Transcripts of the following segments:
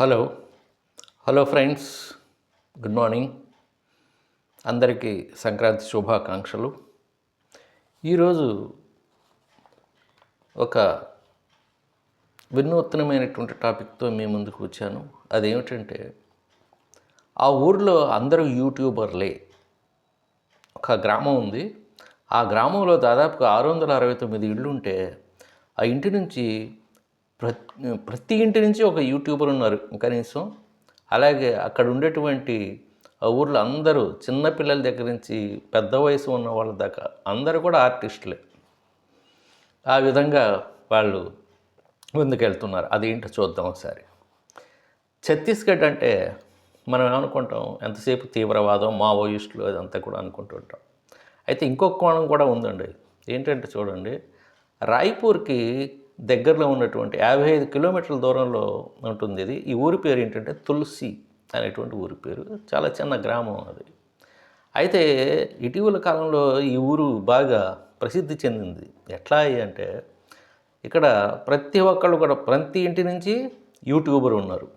Hello. Hello friends. Good morning. అందరికీ సంక్రాంతి శుభాకాంక్షలు. ఈరోజు ఒక వినూత్నమైనటువంటి టాపిక్తో మీ ముందుకు వచ్చాను. అదేమిటంటే ఆ ఊరిలో అందరూ యూట్యూబర్లే. ఒక గ్రామం ఉంది. ఆ గ్రామంలో దాదాపుగా ఆరు వందల అరవై తొమ్మిది ఇళ్ళు ఉంటే ఆ ఇంటి నుంచి ప్రతి ప్రతి ఇంటి నుంచి ఒక యూట్యూబర్ ఉన్నారు కనీసం. అలాగే అక్కడ ఉండేటువంటి ఆ ఊర్లో అందరూ చిన్నపిల్లల దగ్గర నుంచి పెద్ద వయసు ఉన్న వాళ్ళ దాకా అందరూ కూడా ఆర్టిస్టులే. ఆ విధంగా వాళ్ళు ముందుకెళ్తున్నారు. అదేంటో చూద్దాం ఒకసారి. ఛత్తీస్గఢ్ అంటే మనం ఏమనుకుంటాం? ఎంతసేపు తీవ్రవాదం మావోయిస్టులు అదంతా కూడా అనుకుంటుంటాం అయితే ఇంకొక కోణం కూడా ఉందండి. ఏంటంటే చూడండి రాయ్పూర్కి దగ్గరలో ఉన్నటువంటి యాభై ఐదు కిలోమీటర్ల దూరంలో ఉంటుంది ఇది. ఈ ఊరి పేరు ఏంటంటే తులసి అనేటువంటి ఊరి పేరు. చాలా చిన్న గ్రామం అది. అయితే ఇటీవల కాలంలో ఈ ఊరు బాగా ప్రసిద్ధి చెందింది. ఎట్లా అయ్యి అంటే ఇక్కడ ప్రతి ఒక్కళ్ళు కూడా ప్రతి ఇంటి నుంచి యూట్యూబర్ ఉన్నారు.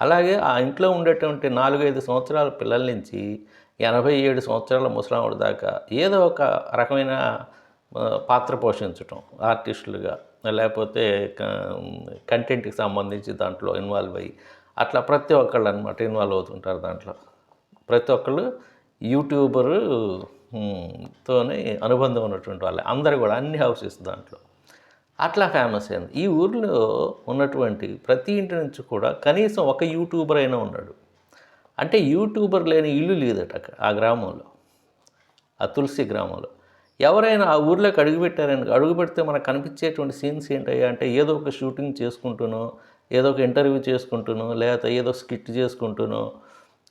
అలాగే ఆ ఇంట్లో ఉండేటువంటి నాలుగైదు సంవత్సరాల పిల్లల నుంచి ఎనభై ఏడు సంవత్సరాల ముసలాముడి దాకా ఏదో ఒక రకమైన పాత్ర పోషించటం ఆర్టిస్టులుగా. లేకపోతే కంటెంట్కి సంబంధించి దాంట్లో ఇన్వాల్వ్ అయ్యి అట్లా ప్రతి ఒక్కళ్ళు అనమాట ఇన్వాల్వ్ అవుతుంటారు దాంట్లో. ప్రతి ఒక్కళ్ళు యూట్యూబరు తోనే అనుబంధం ఉన్నటువంటి వాళ్ళే. అందరు కూడా అన్ని హౌసెస్ దాంట్లో. అట్లా ఫేమస్ అయింది ఈ ఊర్లో ఉన్నటువంటి ప్రతి ఇంటి నుంచి కూడా కనీసం ఒక యూట్యూబర్ అయినా ఉన్నాడు. అంటే యూట్యూబర్ లేని ఇల్లు లేదట అక్కడ ఆ గ్రామంలో. ఆ తులసి గ్రామంలో. ఎవరైనా ఆ ఊర్లోకి అడుగుపెట్టారని అడుగుపెడితే మనకు కనిపించేటువంటి సీన్స్ ఏంటయ్యా అంటే ఏదో ఒక షూటింగ్ చేసుకుంటూనో ఏదో ఒక ఇంటర్వ్యూ చేసుకుంటూనో లేకపోతే ఏదో స్కిట్ చేసుకుంటూనో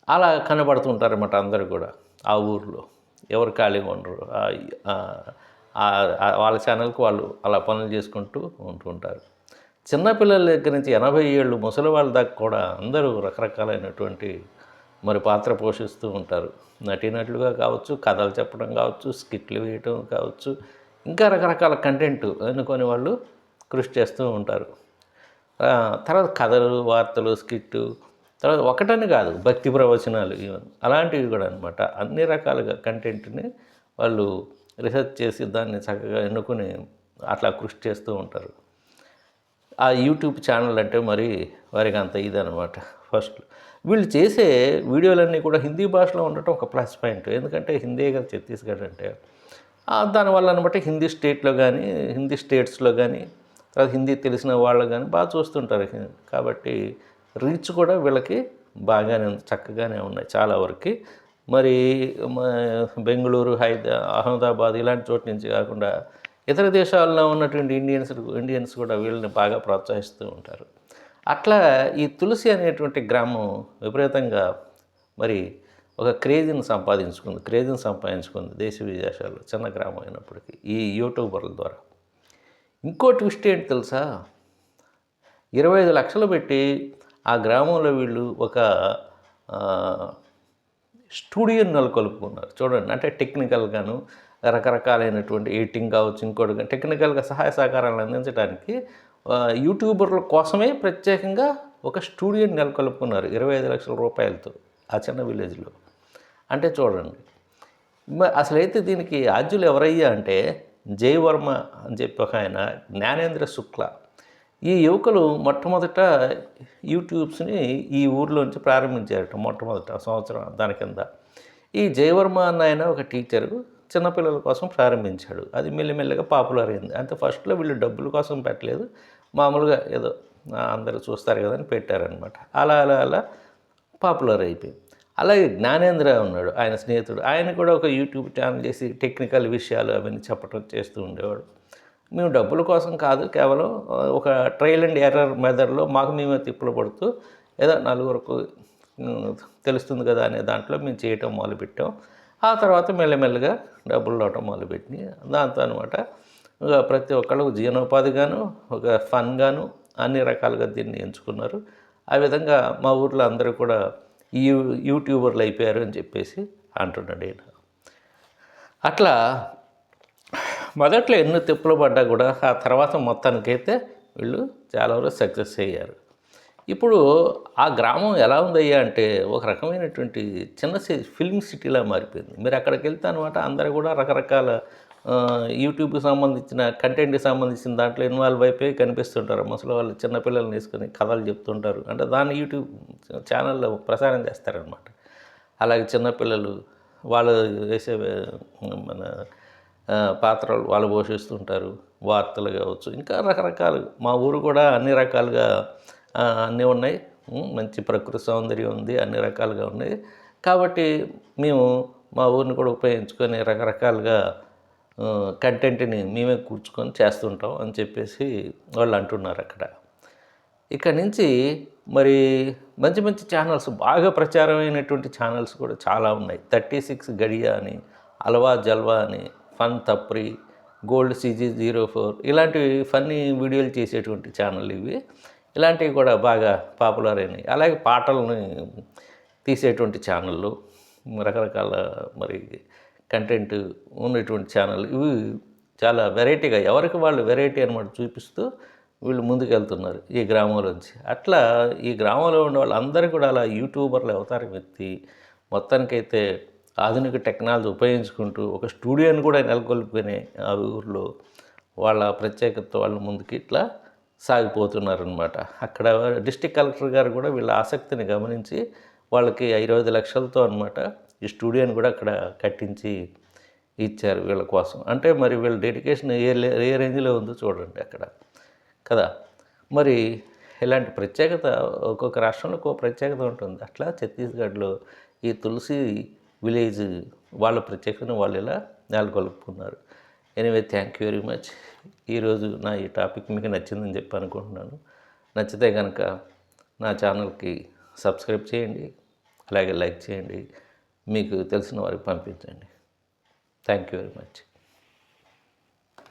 అలా కనబడుతుంటారన్నమాట అందరూ కూడా ఆ ఊర్లో. ఎవరు ఖాళీగా ఉండరు. వాళ్ళ ఛానల్కి వాళ్ళు అలా పనులు చేసుకుంటూ ఉంటుంటారు చిన్నపిల్లల దగ్గర నుంచి ఎనభై ఏళ్ళు ముసలి వాళ్ళ దాకా కూడా అందరూ రకరకాలైనటువంటి మరి పాత్ర పోషిస్తూ ఉంటారు. నటీనటులుగా కావచ్చు కథలు చెప్పడం కావచ్చు స్కిట్లు వేయటం కావచ్చు ఇంకా రకరకాల కంటెంట్ అనుకొని వాళ్ళు కృషి చేస్తూ ఉంటారు. తర్వాత కథలు వార్తలు స్కిట్టు తర్వాత ఒకటని కాదు భక్తి ప్రవచనాలు ఈవెన్ అలాంటివి కూడా అనమాట అన్ని రకాలుగా కంటెంట్ని వాళ్ళు రీసెర్చ్ చేసి దాన్ని చక్కగా ఎన్నుకొని అట్లా కృషి చేస్తూ ఉంటారు. ఆ యూట్యూబ్ ఛానల్ అంటే మరి వారికి అంత ఇదనమాట ఫస్ట్. వీళ్ళు చేసే వీడియోలన్నీ కూడా హిందీ భాషలో ఉండటం ఒక ప్లస్ పాయింట్. ఎందుకంటే హిందీ కదా ఛత్తీస్గఢ్ అంటే. దానివల్ల అనమాట హిందీ స్టేట్లో కానీ హిందీ స్టేట్స్లో కానీ తర్వాత హిందీ తెలిసిన వాళ్ళు కానీ బాగా చూస్తుంటారు. కాబట్టి రీచ్ కూడా వీళ్ళకి బాగానే ఉంది చక్కగానే ఉన్నాయి చాలా వరకు. మరి బెంగళూరు హైదరా అహ్మదాబాద్ ఇలాంటి చోటు నుంచి కాకుండా ఇతర దేశాల్లో ఉన్నటువంటి ఇండియన్స్ ఇండియన్స్ కూడా వీళ్ళని బాగా ప్రోత్సహిస్తూ ఉంటారు. అట్లా ఈ తులసి అనేటువంటి గ్రామం విపరీతంగా మరి ఒక క్రేజీని సంపాదించుకుంది క్రేజీని సంపాదించుకుంది దేశ విదేశాల్లో చిన్న గ్రామం అయినప్పటికీ ఈ యూట్యూబర్ల ద్వారా. ఇంకో ట్విస్ట్ ఏంటి తెలుసా? ఇరవై ఐదు లక్షలు పెట్టి ఆ గ్రామంలో వీళ్ళు ఒక స్టూడియో స్టూడియోని నెలకొల్పుకున్నారు. చూడండి అంటే టెక్నికల్గాను రకరకాలైనటువంటి ఎడిటింగ్ కావచ్చు ఇంకోటి కానీ టెక్నికల్గా సహాయ సహకారాలు అందించడానికి యూట్యూబర్ల కోసమే ప్రత్యేకంగా ఒక స్టూడియోని నెలకొల్పుకున్నారు ఇరవై ఐదు లక్షల రూపాయలతో ఆ చిన్న విలేజ్లో. అంటే చూడండి అసలైతే దీనికి ఆద్యులు ఎవరయ్యా అంటే జయవర్మ అని చెప్పి ఒక ఆయన జ్ఞానేంద్ర శుక్ల. ఈ యువకులు మొట్టమొదట యూట్యూబ్స్ని ఈ ఊర్లోంచి ప్రారంభించారట మొట్టమొదట సంవత్సరం దాని కింద. ఈ జయవర్మ అన్న ఆయన ఒక టీచరు చిన్నపిల్లల కోసం ప్రారంభించాడు. అది మెల్లిమెల్లిగా పాపులర్ అయింది. అంటే ఫస్ట్లో వీళ్ళు డబ్బుల కోసం పెట్టలేదు మామూలుగా ఏదో అందరూ చూస్తారు కదా అని పెట్టారనమాట. అలా అలా అలా పాపులర్ అయిపోయింది. అలాగే జ్ఞానేంద్ర ఉన్నాడు ఆయన స్నేహితుడు. ఆయన కూడా ఒక యూట్యూబ్ ఛానల్ చేసి టెక్నికల్ విషయాలు అవన్నీ చెప్పడం చేస్తూ ఉండేవాడు. మేము డబ్బుల కోసం కాదు కేవలం ఒక ట్రయల్ అండ్ ఎర్రర్ మెథడ్లో మాకు మేమే తిప్పులు పడుతూ ఏదో నలుగురుకు తెలుస్తుంది కదా అనే దాంట్లో మేము చేయటం మొదలుపెట్టాం. ఆ తర్వాత మెల్లమెల్లగా డబ్బులు రావటం మొదలుపెట్టి దాంతో అనమాట ప్రతి ఒక్కళ్ళు జీవనోపాధిగాను ఒక ఫన్గాను అన్ని రకాలుగా దీన్ని ఎంచుకున్నారు. ఆ విధంగా మా ఊర్లో అందరూ కూడా ఈ యూ- యూట్యూబర్లు అయిపోయారు అని చెప్పేసి అంటున్నాడు ఈయన. అట్లా మొదట్లో ఎన్నో తిప్పులు పడ్డా కూడా ఆ తర్వాత మొత్తానికైతే వీళ్ళు చాలా వరకు సక్సెస్ అయ్యారు. ఇప్పుడు ఆ గ్రామం ఎలా ఉందయ్యా అంటే ఒక రకమైనటువంటి చిన్న సి- ఫిల్మ్ సిటీలా మారిపోయింది. మీరు అక్కడికి వెళ్తే అనమాట అందరూ కూడా రకరకాల యూట్యూబ్కి సంబంధించిన కంటెంట్కి సంబంధించిన దాంట్లో ఇన్వాల్వ్ అయిపోయి కనిపిస్తుంటారు. ముసలి వాళ్ళు చిన్నపిల్లల్ని తీసుకుని కథలు చెప్తుంటారు. అంటే దాన్ని యూట్యూబ్ ఛానల్లో ప్రసారం చేస్తారనమాట అలాగే చిన్నపిల్లలు వాళ్ళు వేసే మన పాత్రలు వాళ్ళు పోషిస్తుంటారు. వార్తలు కావచ్చు ఇంకా రకరకాలు. మా ఊరు కూడా అన్ని రకాలుగా అన్నీ ఉన్నాయి. మంచి ప్రకృతి సౌందర్యం ఉంది అన్ని రకాలుగా ఉన్నాయి. కాబట్టి మేము మా ఊరిని కూడా ఉపయోగించుకొని రకరకాలుగా కంటెంట్ని మేమే కూర్చుకొని చేస్తుంటాం అని చెప్పేసి వాళ్ళు అంటున్నారు అక్కడ. ఇక్కడ నుంచి మరి మంచి మంచి ఛానల్స్ బాగా ప్రచారమైనటువంటి ఛానల్స్ కూడా చాలా ఉన్నాయి. థర్టీ సిక్స్ గడియా అని అల్వా జల్వా అని ఫన్ తప్రి గోల్డ్ సిజీ జీరో ఫోర్ ఇలాంటివి ఫన్నీ వీడియోలు చేసేటువంటి ఛానల్ ఇవి. ఇలాంటివి కూడా బాగా పాపులర్ అయినాయి. అలాగే పాటలని తీసేటువంటి ఛానళ్ళు రకరకాల మరి కంటెంట్ ఉన్నటువంటి ఛానల్. ఇవి చాలా వెరైటీగా ఎవరికి వాళ్ళు వెరైటీ అనమాట చూపిస్తూ వీళ్ళు ముందుకెళ్తున్నారు ఈ గ్రామంలోంచి. అట్లా ఈ గ్రామంలో ఉన్న వాళ్ళందరూ కూడా అలా యూట్యూబర్లు అవతారం ఎత్తి మొత్తానికైతే ఆధునిక టెక్నాలజీ ఉపయోగించుకుంటూ ఒక స్టూడియోని కూడా నెలకొల్పుకునే ఆ ఊర్లో వాళ్ళ ప్రత్యేకత వాళ్ళ ముందుకి ఇట్లా సాగిపోతున్నారనమాట అక్కడ డిస్టిక్ కలెక్టర్ గారు కూడా వీళ్ళ ఆసక్తిని గమనించి వాళ్ళకి ఇరవై లక్షలతో అనమాట ఈ స్టూడియోని కూడా అక్కడ కట్టించి ఇచ్చారు వీళ్ళ కోసం. అంటే మరి వీళ్ళ డెడికేషన్ ఏ ఏ రేంజ్లో ఉందో చూడండి అక్కడ. కదా? మరి ఇలాంటి ప్రత్యేకత ఒక్కొక్క రాష్ట్రంలో ఒక్కొక్క ప్రత్యేకత ఉంటుంది. అట్లా ఛత్తీస్గఢ్లో ఈ తులసి విలేజ్ వాళ్ళ ప్రత్యేకతను వాళ్ళు ఇలా నెలకొల్పుకున్నారు? Anyway thank you very much. ఈరోజు నా ఈ టాపిక్ మీకు నచ్చిందని చెప్పి అనుకుంటున్నాను. నచ్చితే కనుక నా ఛానల్కి సబ్స్క్రైబ్ చేయండి. అలాగే లైక్ చేయండి. మీకు తెలిసిన వారికి పంపించండి. Thank you very much